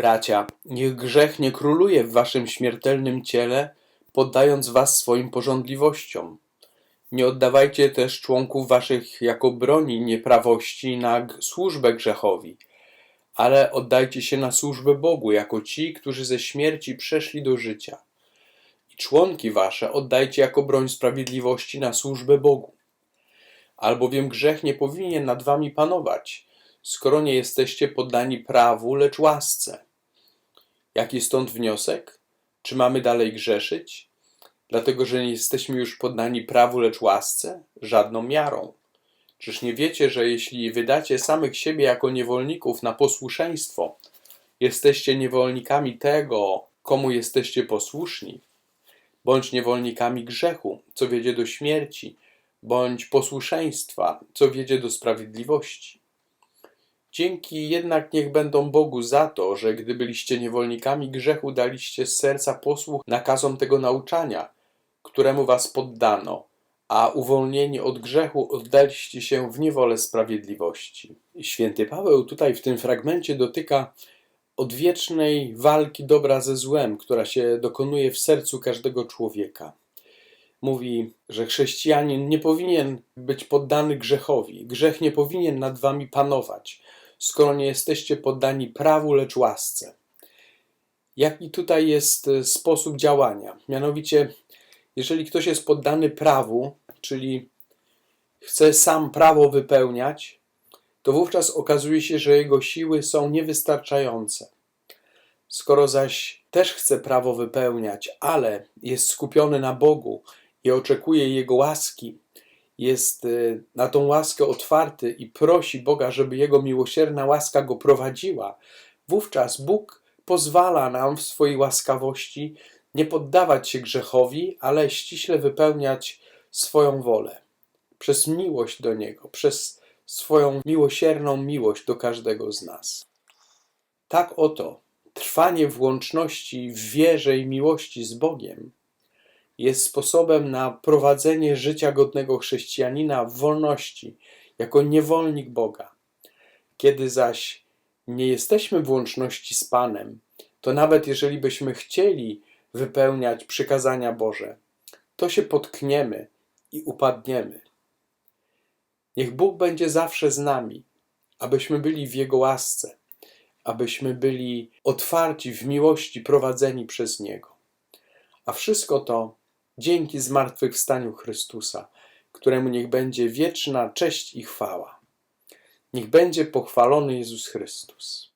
Bracia, niech grzech nie króluje w waszym śmiertelnym ciele, poddając was swoim porządliwościom. Nie oddawajcie też członków waszych jako broni nieprawości na służbę grzechowi, ale oddajcie się na służbę Bogu jako ci, którzy ze śmierci przeszli do życia. I członki wasze oddajcie jako broń sprawiedliwości na służbę Bogu. Albowiem grzech nie powinien nad wami panować, skoro nie jesteście poddani prawu, lecz łasce. Jaki stąd wniosek? Czy mamy dalej grzeszyć? Dlatego, że nie jesteśmy już poddani prawu, lecz łasce? Żadną miarą. Czyż nie wiecie, że jeśli wydacie samych siebie jako niewolników na posłuszeństwo, jesteście niewolnikami tego, komu jesteście posłuszni? Bądź niewolnikami grzechu, co wiedzie do śmierci, bądź posłuszeństwa, co wiedzie do sprawiedliwości. Dzięki jednak niech będą Bogu za to, że gdy byliście niewolnikami grzechu, daliście z serca posłuch nakazom tego nauczania, któremu was poddano, a uwolnieni od grzechu oddaliście się w niewolę sprawiedliwości. Święty Paweł tutaj w tym fragmencie dotyka odwiecznej walki dobra ze złem, która się dokonuje w sercu każdego człowieka. Mówi, że chrześcijanin nie powinien być poddany grzechowi. Grzech nie powinien nad wami panować, skoro nie jesteście poddani prawu, lecz łasce. Jaki tutaj jest e, sposób działania? Mianowicie, jeżeli ktoś jest poddany prawu, czyli chce sam prawo wypełniać, to wówczas okazuje się, że jego siły są niewystarczające. Skoro zaś też chce prawo wypełniać, ale jest skupiony na Bogu i oczekuje Jego łaski, jest y, na tą łaskę otwarty i prosi Boga, żeby Jego miłosierna łaska go prowadziła, wówczas Bóg pozwala nam w swojej łaskawości nie poddawać się grzechowi, ale ściśle wypełniać swoją wolę. Przez miłość do Niego, przez swoją miłosierną miłość do każdego z nas. Tak oto trwanie w łączności w wierze i miłości z Bogiem jest sposobem na prowadzenie życia godnego chrześcijanina w wolności, jako niewolnik Boga. Kiedy zaś nie jesteśmy w łączności z Panem, to nawet jeżeli byśmy chcieli wypełniać przykazania Boże, to się potkniemy i upadniemy. Niech Bóg będzie zawsze z nami, abyśmy byli w Jego łasce, abyśmy byli otwarci w miłości prowadzeni przez Niego. A wszystko to dzięki zmartwychwstaniu Chrystusa, któremu niech będzie wieczna cześć i chwała. Niech będzie pochwalony Jezus Chrystus.